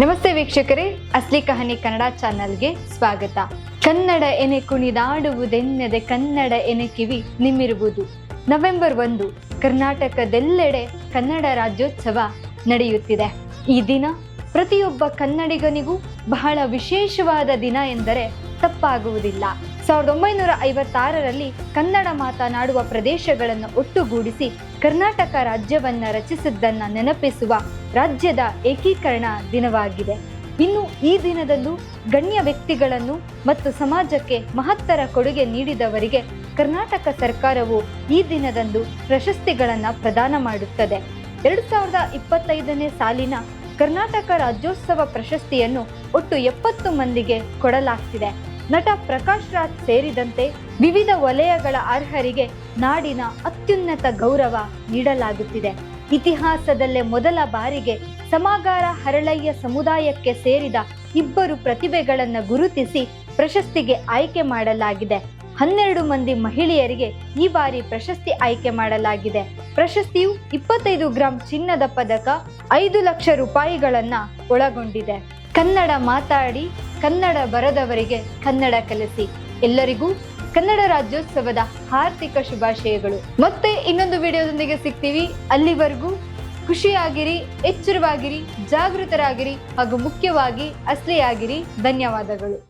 ನಮಸ್ತೆ ವೀಕ್ಷಕರೇ, ಅಸ್ಲಿ ಕಹನಿ ಕನ್ನಡ ಚಾನಲ್ಗೆ ಸ್ವಾಗತ. ಕನ್ನಡ ಎನೆ ಕುಣಿದಾಡುವುದೆನ್ನದೆ ಕನ್ನಡ ಎನೆ ಕಿವಿ ನಿಮ್ಮಿರುವುದು. ನವೆಂಬರ್ ಒಂದು, ಕರ್ನಾಟಕದೆಲ್ಲೆಡೆ ಕನ್ನಡ ರಾಜ್ಯೋತ್ಸವ ನಡೆಯುತ್ತಿದೆ. ಈ ದಿನ ಪ್ರತಿಯೊಬ್ಬ ಕನ್ನಡಿಗನಿಗೂ ಬಹಳ ವಿಶೇಷವಾದ ದಿನ ಎಂದರೆ ತಪ್ಪಾಗುವುದಿಲ್ಲ. ಸಾವಿರದ ಒಂಬೈನೂರ ಐವತ್ತಾರರಲ್ಲಿ ಕನ್ನಡ ಮಾತನಾಡುವ ಪ್ರದೇಶಗಳನ್ನು ಒಟ್ಟುಗೂಡಿಸಿ ಕರ್ನಾಟಕ ರಾಜ್ಯವನ್ನು ರಚಿಸಿದ್ದನ್ನು ನೆನಪಿಸುವ ರಾಜ್ಯದ ಏಕೀಕರಣ ದಿನವಾಗಿದೆ. ಇನ್ನು ಈ ದಿನದಂದು ಗಣ್ಯ ವ್ಯಕ್ತಿಗಳನ್ನು ಮತ್ತು ಸಮಾಜಕ್ಕೆ ಮಹತ್ತರ ಕೊಡುಗೆ ನೀಡಿದವರಿಗೆ ಕರ್ನಾಟಕ ಸರ್ಕಾರವು ಈ ದಿನದಂದು ಪ್ರಶಸ್ತಿಗಳನ್ನು ಪ್ರದಾನ ಮಾಡುತ್ತದೆ. ಎರಡು ಸಾವಿರದ ಇಪ್ಪತ್ತೈದನೇ ಸಾಲಿನ ಕರ್ನಾಟಕ ರಾಜ್ಯೋತ್ಸವ ಪ್ರಶಸ್ತಿಯನ್ನು ಒಟ್ಟು ಎಪ್ಪತ್ತು ಮಂದಿಗೆ ಕೊಡಲಾಗ್ತಿದೆ. ನಟ ಪ್ರಕಾಶ್ ರಾಜ್ ಸೇರಿದಂತೆ ವಿವಿಧ ವಲಯಗಳ ಅರ್ಹರಿಗೆ ನಾಡಿನ ಅತ್ಯುನ್ನತ ಗೌರವ ನೀಡಲಾಗುತ್ತಿದೆ. ಇತಿಹಾಸದಲ್ಲೇ ಮೊದಲ ಬಾರಿಗೆ ಸಮಾಗಾರ ಹರಳಯ್ಯ ಸಮುದಾಯಕ್ಕೆ ಸೇರಿದ ಇಬ್ಬರು ಪ್ರತಿಭೆಗಳನ್ನು ಗುರುತಿಸಿ ಪ್ರಶಸ್ತಿಗೆ ಆಯ್ಕೆ ಮಾಡಲಾಗಿದೆ. ಹನ್ನೆರಡು ಮಂದಿ ಮಹಿಳೆಯರಿಗೆ ಈ ಬಾರಿ ಪ್ರಶಸ್ತಿ ಆಯ್ಕೆ ಮಾಡಲಾಗಿದೆ. ಪ್ರಶಸ್ತಿಯು ಇಪ್ಪತ್ತೈದು ಗ್ರಾಂ ಚಿನ್ನದ ಪದಕ, ಐದು ಲಕ್ಷ ರೂಪಾಯಿಗಳನ್ನ ಒಳಗೊಂಡಿದೆ. ಕನ್ನಡ ಮಾತಾಡಿ ಕನ್ನಡ ಬರದವರಿಗೆ ಕನ್ನಡ ಕಲಿಸಿ. ಎಲ್ಲರಿಗೂ ಕನ್ನಡ ರಾಜ್ಯೋತ್ಸವದ ಹಾರ್ದಿಕ ಶುಭಾಶಯಗಳು. ಮತ್ತೆ ಇನ್ನೊಂದು ವಿಡಿಯೋದೊಂದಿಗೆ ಸಿಗ್ತೀವಿ. ಅಲ್ಲಿವರೆಗೂ ಖುಷಿಯಾಗಿರಿ, ಎಚ್ಚರವಾಗಿರಿ, ಜಾಗೃತರಾಗಿರಿ ಹಾಗೂ ಮುಖ್ಯವಾಗಿ ಅಸ್ಲಿಯಾಗಿರಿ. ಧನ್ಯವಾದಗಳು.